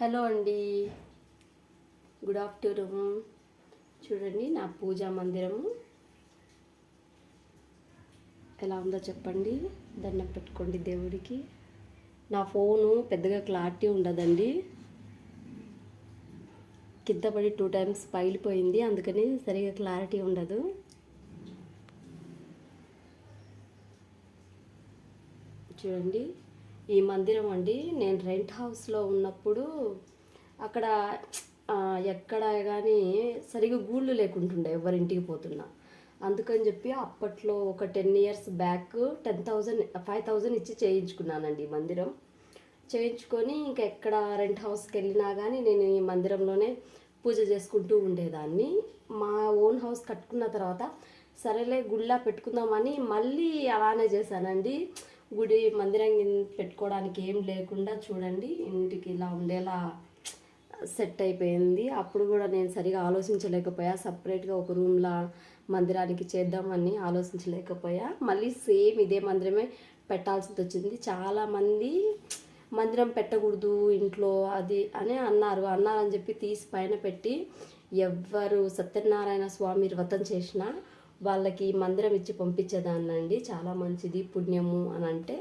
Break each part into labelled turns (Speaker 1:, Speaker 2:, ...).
Speaker 1: Hello అండి. Good afternoon. చూడండి నా పూజా మందిరము. ఎలా ఉందో చెప్పండి. దండం పెట్టుకోండి దేవుడికి. నా ఫోను పెద్దగా క్లారిటీ ఉండదండి. కింద పడి టూ టైమ్స్ పగిలిపోయింది అందుకని సరిగా క్లారిటీ ఉండదు. చూడండి. ఈ మందిరం అండి. నేను రెంట్ హౌస్లో ఉన్నప్పుడు అక్కడ ఎక్కడ కానీ సరిగా గూళ్ళు లేకుంటుండే ఎవరింటికి పోతున్నా. అందుకని చెప్పి అప్పట్లో ఒక ten years back ten thousand five thousand ఇచ్చి చేయించుకున్నానండి ఈ మందిరం. చేయించుకొని ఇంకా ఎక్కడ రెంట్ హౌస్కి వెళ్ళినా కానీ నేను ఈ మందిరంలోనే పూజ చేసుకుంటూ ఉండేదాన్ని. మా ఓన్ హౌస్ కట్టుకున్న తర్వాత సరేలే గుళ్ళ పెట్టుకుందామని మళ్ళీ అలానే చేశానండి. గుడి మందిరం పెట్టుకోవడానికి ఏం లేకుండా చూడండి ఇంటికి ఇలా ఉండేలా సెట్ అయిపోయింది. అప్పుడు కూడా నేను సరిగా ఆలోచించలేకపోయా. సపరేట్గా ఒక రూమ్లా మందిరానికి చేద్దామని ఆలోచించలేకపోయా. మళ్ళీ సేమ్ ఇదే మందిరమే పెట్టాల్సి వచ్చింది. చాలామంది మందిరం పెట్టకూడదు ఇంట్లో అది అని అన్నారు. అన్నారని చెప్పి తీసి పైన పెట్టి ఎవ్వరు సత్యనారాయణ స్వామి వ్రతం చేసినా వాళ్ళకి మందిరం ఇచ్చి పంపించేదాన్నండి. చాలా మంచిది పుణ్యము అని అంటే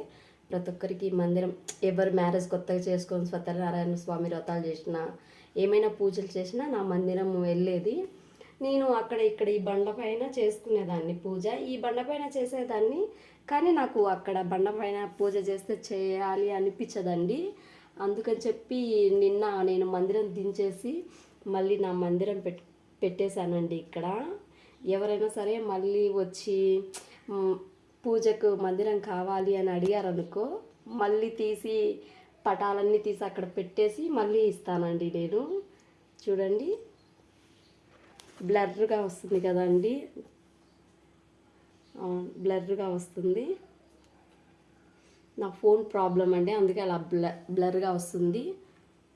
Speaker 1: ప్రతి ఒక్కరికి మందిరం ఎవరు మ్యారేజ్ కొత్తగా చేసుకొని సత్యనారాయణ స్వామి వ్రతాలు చేసినా ఏమైనా పూజలు చేసినా నా మందిరం వెళ్ళేది. నేను అక్కడ ఇక్కడ ఈ బండ పైన చేసుకునేదాన్ని పూజ. ఈ బండ పైన చేసేదాన్ని కానీ నాకు అక్కడ బండ పైన పూజ చేస్తే చేయాలి అనిపించదండి. అందుకని చెప్పి నిన్న నేను మందిరం దించేసి మళ్ళీ నా మందిరం పెట్ పెట్టేశానండి ఇక్కడ. ఎవరైనా సరే మళ్ళీ వచ్చి పూజకు మందిరం కావాలి అని అడిగారనుకో మళ్ళీ తీసి పటాలన్నీ తీసి అక్కడ పెట్టేసి మళ్ళీ ఇస్తానండి నేను. చూడండి. బ్లర్గా వస్తుంది కదండి. బ్లర్గా వస్తుంది. నా ఫోన్ ప్రాబ్లం అండి అందుకే అలా బ్ల బ్లర్గా వస్తుంది.